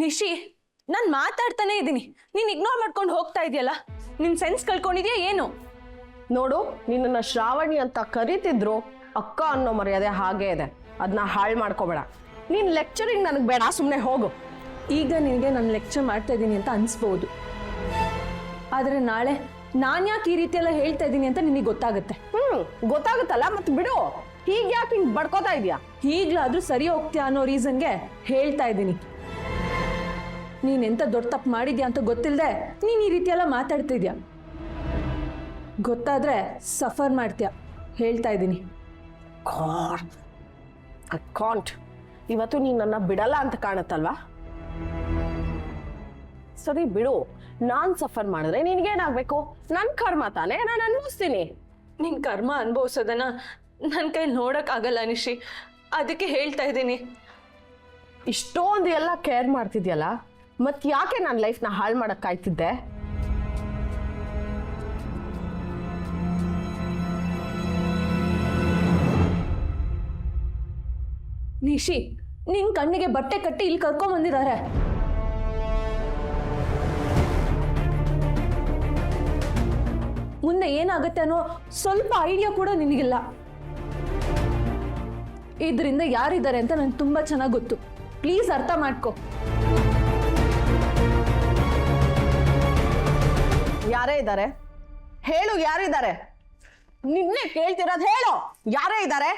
ನಿಶಿ ನಾನು ಮಾತಾಡ್ತಾನೆ ಇದ್ದೀನಿ. ನೀನು ಇಗ್ನೋರ್ ಮಾಡ್ಕೊಂಡು ಹೋಗ್ತಾ ಇದೆಯಲ್ಲ? ನಿನ್ನ ಸೆನ್ಸ್ ಕಳ್ಕೊಂಡಿದ್ಯಾ ಏನು? ನೋಡು ನಿನ್ನನ್ನು ಶ್ರಾವಣಿ ಅಂತ ಕರಿತಿದ್ರು ಅಕ್ಕ ಅನ್ನೋ ಮರ್ಯಾದೆ ಹಾಗೇ ಇದೆ. ಅದನ್ನ ಹಾಳು ಮಾಡ್ಕೋಬೇಡ. ನೀನ್ ಲೆಕ್ಚರಿಂಗ್ ನನಗೆ ಬೇಡ ಸುಮ್ಮನೆ ಹೋಗು. ಈಗ ನಿನಗೆ ನಾನು ಲೆಕ್ಚರ್ ಮಾಡ್ತಾ ಇದ್ದೀನಿ ಅಂತ ಅನಿಸ್ಬೋದು. ಆದರೆ ನಾಳೆ ನಾನು ಯಾಕೆ ಈ ರೀತಿ ಎಲ್ಲ ಹೇಳ್ತಾ ಇದ್ದೀನಿ ಅಂತ ನಿನಗೆ ಗೊತ್ತಾಗುತ್ತೆ. ಹ್ಞೂ ಗೊತ್ತಾಗುತ್ತಲ್ಲ? ಮತ್ತೆ ಬಿಡು. ಹೀಗೆ ಯಾಕೆ ಹಿಂಗ್ ಬಡ್ಕೋತಾ ಇದೀಯಾ? ಈಗಲಾದರೂ ಸರಿ ಹೋಗ್ತೀಯಾ ಅನ್ನೋ ರೀಸನ್ಗೆ ಹೇಳ್ತಾ ಇದ್ದೀನಿ ನೀನೆಂತ ದೊಡ್ಡ ತಪ್ಪು ಮಾಡಿದ್ಯಾ ಅಂತ ಗೊತ್ತಿಲ್ಲದೆ ನೀನು ಈ ರೀತಿಯೆಲ್ಲ ಎಲ್ಲ ಮಾತಾಡ್ತಿದ್ಯಾ? ಗೊತ್ತಾದ್ರೆ ಸಫರ್ ಮಾಡ್ತೀಯ? ಹೇಳ್ತಾ ಇದ್ದೀನಿ. ಕಾಂಟ್ ಇವತ್ತು ನೀನು ನನ್ನ ಬಿಡಲ್ಲ ಅಂತ ಕಾಣುತ್ತಲ್ವಾ? ಸರಿ ಬಿಡು. ನಾನು ಸಫರ್ ಮಾಡಿದ್ರೆ ನಿನಗೇನಾಗಬೇಕು? ನನ್ನ ಕರ್ಮ ತಾನೇ? ನಾನು ಅನ್ಭವಿಸ್ತೀನಿ. ನಿನ್ನ ಕರ್ಮ ಅನುಭವಿಸೋದನ್ನ ನನ್ನ ಕೈ ನೋಡೋಕ್ಕಾಗಲ್ಲ ನಿಶಿ. ಅದಕ್ಕೆ ಹೇಳ್ತಾ ಇದ್ದೀನಿ. ಇಷ್ಟೊಂದು ಎಲ್ಲ ಕೇರ್ ಮಾಡ್ತಿದ್ಯಲ್ಲ? ಮತ್ ಯಾಕೆ ನನ್ನ ಲೈಫ್ನ ಹಾಳು ಮಾಡೋಕ್ಕಾಯ್ತಿದ್ದೆ ನಿಶಿ, ನಿನ್ ಕಣ್ಣಿಗೆ ಬಟ್ಟೆ ಕಟ್ಟಿ ಇಲ್ಲಿ ಕರ್ಕೊಂಬಂದಿದ್ದಾರೆ ಮುಂದೆ ಏನಾಗುತ್ತೆ ಅನ್ನೋ ಸ್ವಲ್ಪ ಐಡಿಯಾ ಕೂಡ ನಿನಗಿಲ್ಲ. ಇದರಿಂದ ಯಾರಿದ್ದಾರೆ ಅಂತ ನಂಗೆ ತುಂಬಾ ಚೆನ್ನಾಗಿ ಗೊತ್ತು. ಪ್ಲೀಸ್ ಅರ್ಥ ಮಾಡ್ಕೊ. ಯಾರೇ ಇದ್ದಾರೆ, ಹೇಳು ಯಾರಿದ್ದಾರೆ ನಿನ್ನೆ ಕೇಳ್ತಿರೋದು ಹೇಳು, ಯಾರೇ ಇದ್ದಾರೆ.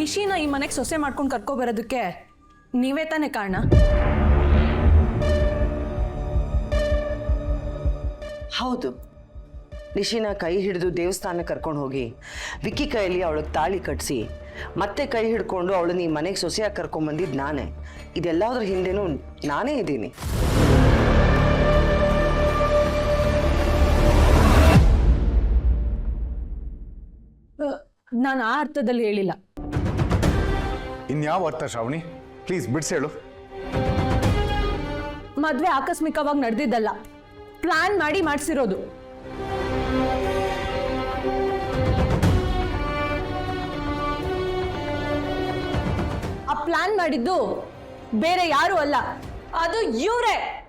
ನಿಶಿನ ಈ ಮನೆಗೆ ಸೊಸೆ ಮಾಡ್ಕೊಂಡು ಕರ್ಕೊಬರೋದಕ್ಕೆ ನೀವೇ ತಾನೇ ಕಾರಣ? ಹೌದು. ನಿಶಿನ ಕೈ ಹಿಡಿದು ದೇವಸ್ಥಾನಕ್ಕೆ ಕರ್ಕೊಂಡು ಹೋಗಿ ವಿಕ್ಕಿ ಕೈಯಲ್ಲಿ ಅವಳಿಗೆ ತಾಳಿ ಕಟ್ಟಿಸಿ ಮತ್ತೆ ಕೈ ಹಿಡ್ಕೊಂಡು ಅವಳನ್ನ ಈ ಮನೆಗೆ ಸೊಸೆಯಾಗಿ ಕರ್ಕೊಂಬಂದಿದ್ದು ನಾನೇ. ಇದೆಲ್ಲದ್ರ ಹಿಂದೆನೂ ನಾನೇ ಇದ್ದೀನಿ. ನಾನು ಆ ಅರ್ಥದಲ್ಲಿ ಹೇಳಿಲ್ಲ. ಇನ್ಯಾವ ಅರ್ಥ ಶ್ರಾವಣಿ? ಪ್ಲೀಸ್ ಬಿಡ್ಸೇಳು ಮದ್ವೆ ಆಕಸ್ಮಿಕವಾಗಿ ನಡೆದಿದ್ದಲ್ಲ. ಪ್ಲಾನ್ ಮಾಡಿ ಮಾಡಿಸಿರೋದು. ಆ ಪ್ಲಾನ್ ಮಾಡಿದ್ದು ಬೇರೆ ಯಾರು ಅಲ್ಲ. ಅದು ಇವರೇ.